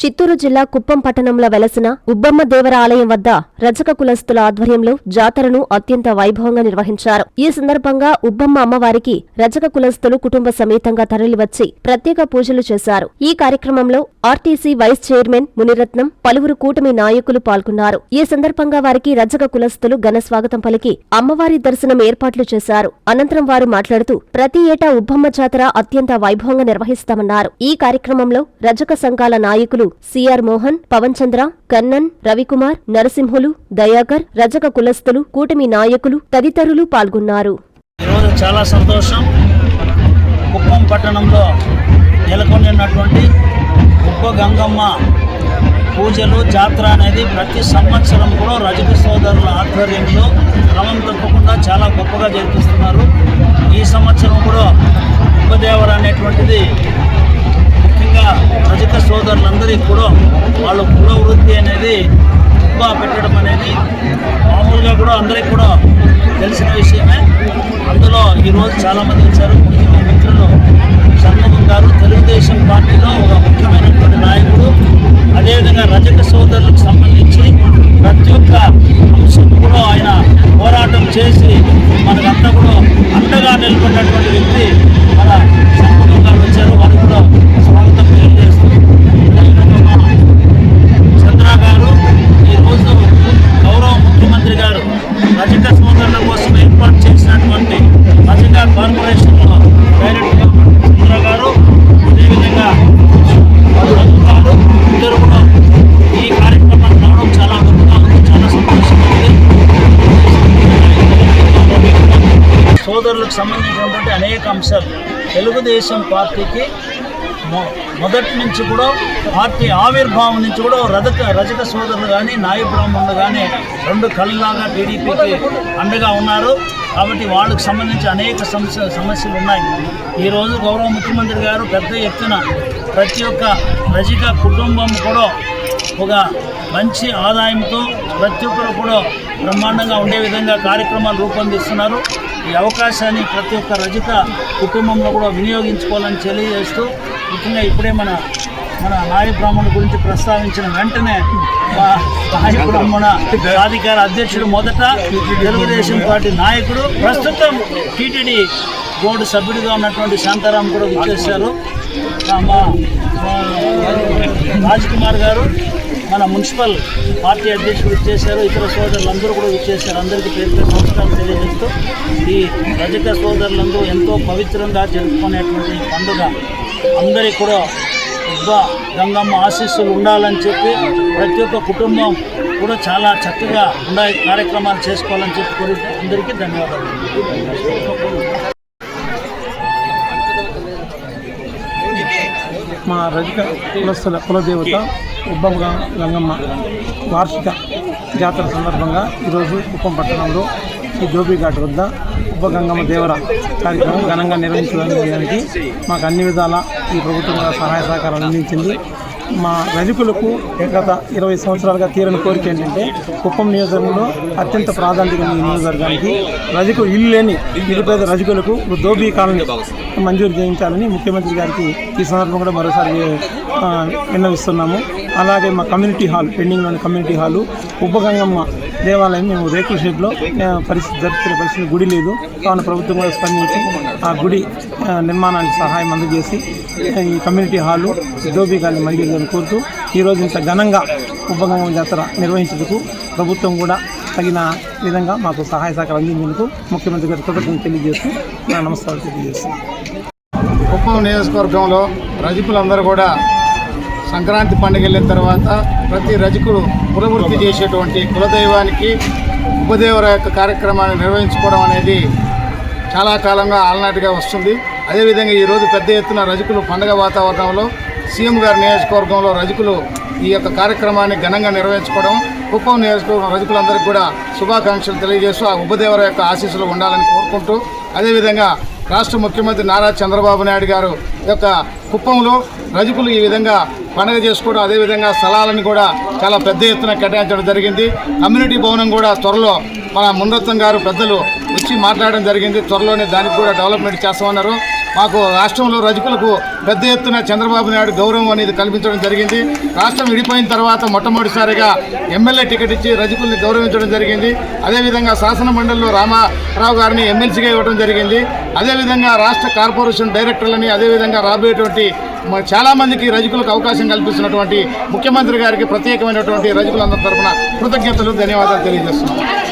చిత్తూరు జిల్లా కుప్పం పట్టణంలో వెలసిన ఉబ్బమ్మ దేవర ఆలయం వద్ద రజక కులస్తుల ఆధ్వర్యంలో జాతరను అత్యంత వైభవంగా నిర్వహించారు. ఈ సందర్భంగా ఉబ్బమ్మ అమ్మవారికి రజక కులస్తులు కుటుంబ సమేతంగా తరలివచ్చి ప్రత్యేక పూజలు చేశారు. ఈ కార్యక్రమంలో ఆర్టీసీ వైస్ చైర్మన్ మునిరత్నం పలువురు కూటమి నాయకులు పాల్గొన్నారు. ఈ సందర్భంగా వారికి రజక కులస్తులు ఘన స్వాగతం పలికి అమ్మవారి దర్శనం ఏర్పాట్లు చేశారు. అనంతరం వారు మాట్లాడుతూ ప్రతి ఏటా ఉబ్బమ్మ జాతర అత్యంత వైభవంగా నిర్వహిస్తామన్నారు. ఈ కార్యక్రమంలో రజక సంఘాల నాయకులు సిఆర్ మోహన్ పవన్ చంద్ర కన్నన్ రవికుమార్ నరసింహులు దయాకర్ రజక కులస్తులు కూటమి నాయకులు తదితరులు పాల్గొన్నారు. ఈరోజు చాలా సంతోషం. కుప్పం పట్టణంలో నెలకొన్నటువంటి ఉప్ప గంగమ్మ పూజలు జాతర అనేది ప్రతి సంవత్సరం కూడా రజక సోదరుల ఆధ్వర్యంలో క్రమం తప్పకుండా చాలా గొప్పగా జరిపిస్తున్నారు. ఈ సంవత్సరం కూడా ఉపదేవర అనేటువంటిది ముఖ్యంగా రజక అందరికీ కూడా వాళ్ళ కుల వృత్తి అనేది ఉప్ప పెట్టడం అనేది మామూలుగా కూడా అందరికీ కూడా తెలిసిన విషయమే. అందులో ఈరోజు చాలామంది వచ్చారు. ముఖ్యంగా మిత్రులు షణ్ముఖం గారు. తెలుగుదేశం పార్టీలో ఒక ముఖ్యమైనటువంటి నాయకుడు. అదేవిధంగా రజక సోదరులకు సంబంధించి ప్రతి ఒక్క అంశం కూడా ఆయన పోరాటం చేసి మనకంతా కూడా అండగా నిలబడినటువంటి వ్యక్తి తెలుగుదేశం పార్టీకి మొ- మొదటి నుంచి కూడా పార్టీ ఆవిర్భావం నుంచి కూడా రజక రజక సోదరులు కానీ నాయ బ్రాహ్మణులు కానీ రెండు కళ్ళలాగా టీడీపీకి అండగా ఉన్నారు. కాబట్టి వాళ్ళకు సంబంధించి అనేక సమస్య సమస్యలు ఉన్నాయి. ఈరోజు గౌరవ ముఖ్యమంత్రి గారు పెద్ద ఎత్తున ప్రతి ఒక్క రజక కుటుంబం కూడా ఒక మంచి ఆదాయంతో ప్రతి ఒక్కరు కూడా బ్రహ్మాండంగా ఉండే విధంగా కార్యక్రమాలు రూపొందిస్తున్నారు. ఈ అవకాశాన్ని ప్రతి ఒక్క రజిత కుటుంబంలో కూడా వినియోగించుకోవాలని తెలియజేస్తూ ముఖ్యంగా ఇప్పుడే మన మన నాయ బ్రాహ్మణుల గురించి ప్రస్తావించిన వెంటనే మా నాయ బ్రాహ్మణ సాధికార అధ్యక్షుడు మొదట తెలుగుదేశం పార్టీ నాయకుడు ప్రస్తుతం టీటీడీ బోర్డు సభ్యుడిగా ఉన్నటువంటి శాంతారాం కూడా విచ్చేశారు. మా రాజ్ కుమార్ గారు మన మున్సిపల్ పార్టీ అధ్యక్షుడు ఇచ్చేశారు ఇతర సోదరులందరూ కూడా ఇచ్చేశారు అందరికీ పేరు పేరు నమస్కారం తెలియజేస్తూ ఈ రజక సోదరులందరూ ఎంతో పవిత్రంగా జరుపుకునేటువంటి పండుగ అందరికీ కూడా ఉబ్బ గంగమ్మ ఆశీస్సులు ఉండాలని చెప్పి ప్రతి ఒక్క కుటుంబం కూడా చాలా చక్కగా ఉండే కార్యక్రమాలు చేసుకోవాలని చెప్పి కోరి అందరికీ ధన్యవాదాలు. మా రజక కులస్థల కులదేవత ఉబ్బమ్మ గంగమ్మ వార్షిక జాతర సందర్భంగా ఈరోజు కుప్పం పట్టణంలో ఈ ఘాట్ వద్ద ఉబ్బ గంగమ్మ దేవర కార్యక్రమం ఘనంగా నిర్వహించడానికి మాకు అన్ని విధాల ఈ ప్రభుత్వం సహాయ సహకారాలు అందించింది. మా రజకులకు గత ఇరవై సంవత్సరాలుగా తీరని కోరిక ఏంటంటే కుప్పం నియోజకవర్గంలో అత్యంత ప్రాధాన్యత ఉన్న నియోజకవర్గానికి రజకు ఇల్లు లేని నిరుపేద రజకులకు దోబీ కాలనీ మంజూరు చేయించాలని ముఖ్యమంత్రి గారికి ఈ సందర్భం కూడా మరోసారి విన్నవిస్తున్నాము. అలాగే మా కమ్యూనిటీ హాల్ పెండింగ్లోని కమ్యూనిటీ హాలు ఉబ్బగంగమ్మ దేవాలయం మేము రేకుల షెడ్లో పరిస్థితి జరుపుకునే పరిస్థితి గుడి లేదు. కావున ప్రభుత్వం కూడా స్పందించి ఆ గుడి నిర్మాణానికి సహాయం అందజేసి ఈ కమ్యూనిటీ హాలు దోబీ కాలనీ మంజూరు కోరుతూ ఈరోజు ఇంత ఘనంగా ఉపగంగం జాతర నిర్వహించేందుకు ప్రభుత్వం కూడా తగిన విధంగా మాకు సహాయ సహకారం అందించేందుకు ముఖ్యమంత్రి గారి కృతజ్ఞతలు తెలియజేస్తూ నా నమస్కారాలు తెలియజేస్తాను కుప్పం నియోజకవర్గంలో రజకులందరూ కూడా సంక్రాంతి పండుగ వెళ్ళిన తర్వాత ప్రతి రజకుడు పురవృత్తి చేసేటువంటి కులదైవానికి ఉపదేవర యొక్క కార్యక్రమాన్ని నిర్వహించుకోవడం అనేది చాలా కాలంగా ఆలనాటిగా వస్తుంది. అదేవిధంగా ఈరోజు పెద్ద ఎత్తున రజకులు పండగ వాతావరణంలో సీఎం గారి నియోజకవర్గంలో రజకులు ఈ యొక్క కార్యక్రమాన్ని ఘనంగా నిర్వహించుకోవడం కుప్పం నియోజకవర్గం రజకులందరికీ కూడా శుభాకాంక్షలు తెలియజేస్తూ ఆ ఉపదేవర యొక్క ఆశీస్సులు ఉండాలని కోరుకుంటూ అదేవిధంగా రాష్ట్ర ముఖ్యమంత్రి నారా చంద్రబాబు నాయుడు గారు యొక్క కుప్పంలో రజకులు ఈ విధంగా పండుగ చేసుకోవడం అదేవిధంగా స్థలాలను కూడా చాలా పెద్ద ఎత్తున కేటాయించడం జరిగింది. కమ్యూనిటీ భవనం కూడా త్వరలో మన ముందత్వం గారు పెద్దలు వచ్చి మాట్లాడడం జరిగింది. త్వరలోనే దానికి కూడా డెవలప్మెంట్ చేస్తామన్నారు. మాకు రాష్ట్రంలో రజకులకు పెద్ద ఎత్తున చంద్రబాబు నాయుడు గౌరవం అనేది కల్పించడం జరిగింది. రాష్ట్రం విడిపోయిన తర్వాత మొట్టమొదటిసారిగా ఎమ్మెల్యే టికెట్ ఇచ్చి రజకుల్ని గౌరవించడం జరిగింది. అదేవిధంగా శాసన మండలిలో రామారావు గారిని ఎమ్మెల్సీగా ఇవ్వడం జరిగింది. అదేవిధంగా రాష్ట్ర కార్పొరేషన్ డైరెక్టర్లని అదేవిధంగా రాబోయేటువంటి చాలామందికి రజకులకు అవకాశం కల్పిస్తున్నటువంటి ముఖ్యమంత్రి గారికి ప్రత్యేకమైనటువంటి రజకులందరి తరఫున కృతజ్ఞతలు ధన్యవాదాలు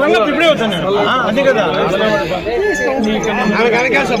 రంగప్ప ఇప్పుడే వచ్చాను అది కదా కనకాసం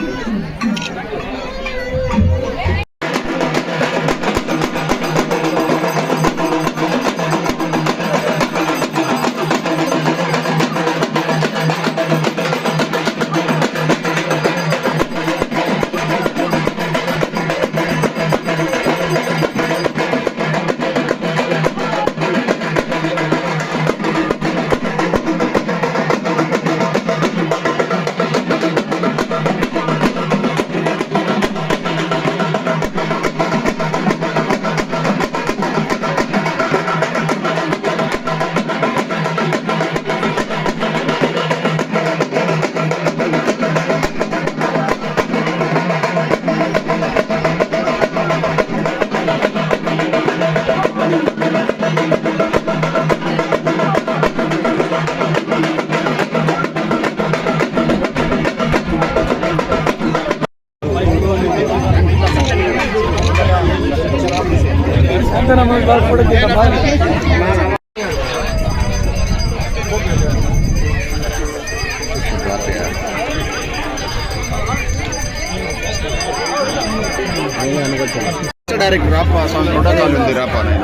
ಡೈರೆಕ್ಟ್ ರಾಪ ಸಾಂಗ್ ನೋಡೋದು ಅಲ್ಲೊಂದು ರಾಪನೇ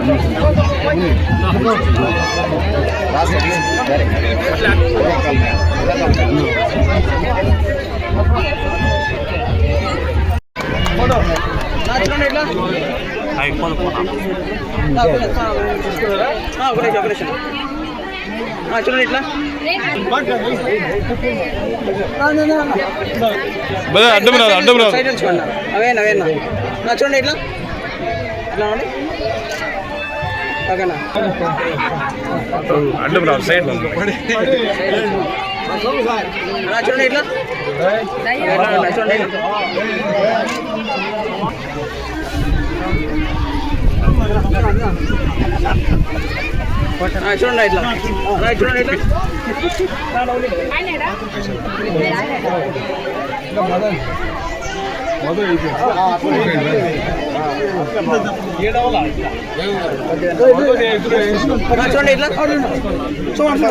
ಡೈರೆಕ್ಟ್ போனா చూడండి ఇట్లా అడ్డం రాదు అడ్డం రాదు అవేనా అవేనా నా చూడండి ఇట్లా ఇట్లా ఓకేనా అడ్డం రాదు సైడ్ చూడండి ఇట్లా నా చూడండి చూడండి ఇట్లా నా చూడండి ఇట్లా నా చూడండి ఇట్లా చూడండి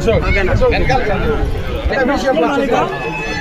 సార్ ఓకేనా